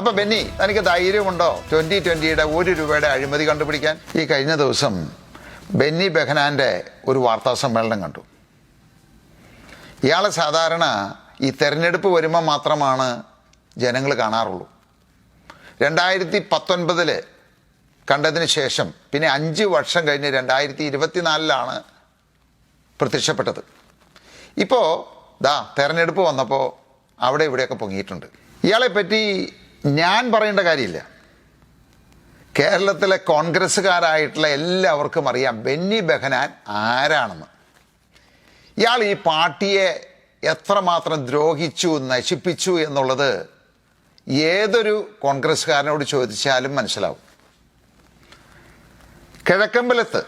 അപ്പൊ ബെന്നി തനിക്ക് ധൈര്യമുണ്ടോ? ട്വന്റി ട്വന്റിയുടെ ഒരു രൂപയുടെ അഴിമതി കണ്ടുപിടിക്കാൻ? ഈ കഴിഞ്ഞ ദിവസം ബെന്നി ബെഹനാന്റെ ഒരു വാർത്താ സമ്മേളനം കണ്ടു. ഇയാളെ സാധാരണ ഈ തെരഞ്ഞെടുപ്പ് വരുമ്പോൾ മാത്രമാണ് ജനങ്ങൾ കാണാറുള്ളൂ. രണ്ടായിരത്തി പത്തൊൻപതിൽ കണ്ടതിന് ശേഷം പിന്നെ അഞ്ച് വർഷം കഴിഞ്ഞ് രണ്ടായിരത്തി ഇരുപത്തിനാലിലാണ് പ്രത്യക്ഷപ്പെട്ടത്. ഇപ്പോൾ ദാ തെരഞ്ഞെടുപ്പ് വന്നപ്പോൾ അവിടെ ഇവിടെയൊക്കെ പൊങ്ങിയിട്ടുണ്ട്. ഇയാളെ പറ്റി ഞാൻ പറയേണ്ട കാര്യമില്ല. കേരളത്തിലെ കോൺഗ്രസ്സുകാരായിട്ടുള്ള എല്ലാവർക്കും അറിയാം ബെന്നി ബെഹനാൻ ആരാണെന്ന്. ഇയാൾ ഈ പാർട്ടിയെ എത്രമാത്രം ദ്രോഹിച്ചു നശിപ്പിച്ചു എന്നുള്ളത് ഏതൊരു കോൺഗ്രസ്സുകാരനോട് ചോദിച്ചാലും മനസ്സിലാവും. കിഴക്കമ്പലത്ത്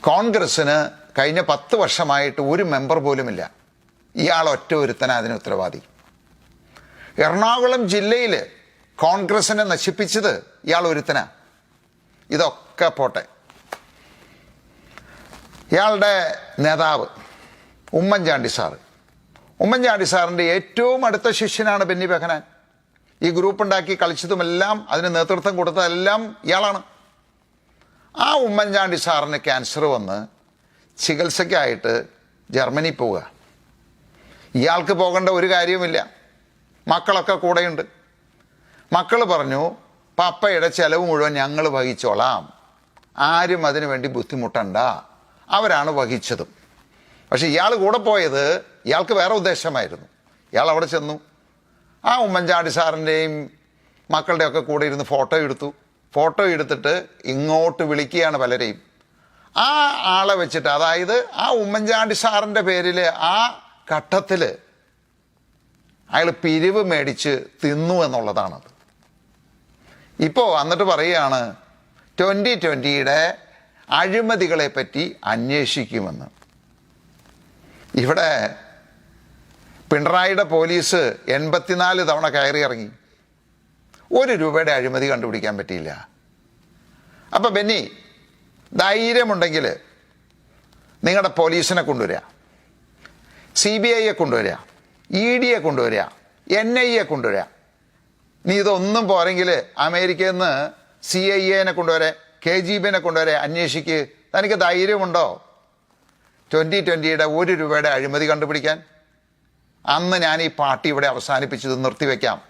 കോൺഗ്രസ്സിന് കഴിഞ്ഞ പത്ത് വർഷമായിട്ട് ഒരു മെമ്പർ പോലുമില്ല. ഇയാൾ ഒറ്റ ഒരുത്തന അതിന് ഉത്തരവാദി. എറണാകുളം ജില്ലയിൽ കോൺഗ്രസിനെ നശിപ്പിച്ചത് ഇയാൾ ഒരുത്തന. ഇതൊക്കെ പോട്ടെ. ഇയാളുടെ നേതാവ് ഉമ്മൻചാണ്ടി സാറ്. ഉമ്മൻചാണ്ടി സാറിന്റെ ഏറ്റവും അടുത്ത ശിഷ്യനാണ് ബെന്നി ബെഹനാൻ. ഈ ഗ്രൂപ്പ് ഉണ്ടാക്കി കളിച്ചതുമെല്ലാം അതിന് നേതൃത്വം കൊടുത്തതെല്ലാം ഇയാളാണ്. ആ ഉമ്മൻചാണ്ടി സാറിന് ക്യാൻസർ വന്ന് ചികിത്സയ്ക്കായിട്ട് ജർമ്മനി പോവുക. ഇയാൾക്ക് പോകേണ്ട ഒരു കാര്യവുമില്ല. മക്കളൊക്കെ കൂടെയുണ്ട്. മക്കൾ പറഞ്ഞു പപ്പയുടെ ചെലവ് മുഴുവൻ ഞങ്ങൾ വഹിച്ചോളാം. ആരും അതിനു വേണ്ടി ബുദ്ധിമുട്ടണ്ട. അവരാണ് വഹിച്ചതും. പക്ഷെ ഇയാൾ കൂടെ പോയത് ഇയാൾക്ക് വേറെ ഉദ്ദേശമായിരുന്നു. ഇയാൾ അവിടെ ചെന്നു. ആ ഉമ്മൻചാണ്ടി സാറിന്റെയും മക്കളുടെയൊക്കെ കൂടെ ഇരുന്ന് ഫോട്ടോ എടുത്തു. ഫോട്ടോ എടുത്തിട്ട് ഇങ്ങോട്ട് വിളിക്കുകയാണ് പലരെയും. ആ ആളെ വെച്ചിട്ട് അതായത് ആ ഉമ്മൻചാണ്ടി സാറിന്റെ പേരിൽ ആ ഘട്ടത്തിൽ അയാൾ പിരിവ് മേടിച്ച് തിന്നു എന്നുള്ളതാണത്. ഇപ്പോൾ വന്നിട്ട് പറയുകയാണ് ട്വന്റി ട്വന്റിയുടെ അഴിമതികളെ പറ്റി അന്വേഷിക്കുമെന്ന്. ഇവിടെ പിണറായിയുടെ പോലീസ് എൺപത്തിനാല് തവണ കയറി ഇറങ്ങി. ഒരു രൂപയുടെ അഴിമതി കണ്ടുപിടിക്കാൻ പറ്റിയില്ല. അപ്പം ബെന്നി ധൈര്യമുണ്ടെങ്കിൽ നിങ്ങളുടെ പോലീസിനെ കൊണ്ടുവരിക സി ബി ഐയെ കൊണ്ടുവരിക ഇ ഡിയെ കൊണ്ടുവരിക എൻ ഐയെ കൊണ്ടുവരിക നീ ഇതൊന്നും പോരെങ്കിൽ അമേരിക്കയിൽ നിന്ന് സി ഐ എനെ കൊണ്ടുവരെ കെ ജി ബിനെ കൊണ്ടുവരെ അന്വേഷിക്ക്. തനിക്ക് ധൈര്യമുണ്ടോ? ട്വന്റി ട്വന്റിയുടെ ഒരു രൂപയുടെ അഴിമതി കണ്ടുപിടിക്കാൻ. അന്ന് ഞാൻ ഈ പാർട്ടി ഇവിടെ അവസാനിപ്പിച്ചത് നിർത്തിവെക്കാം.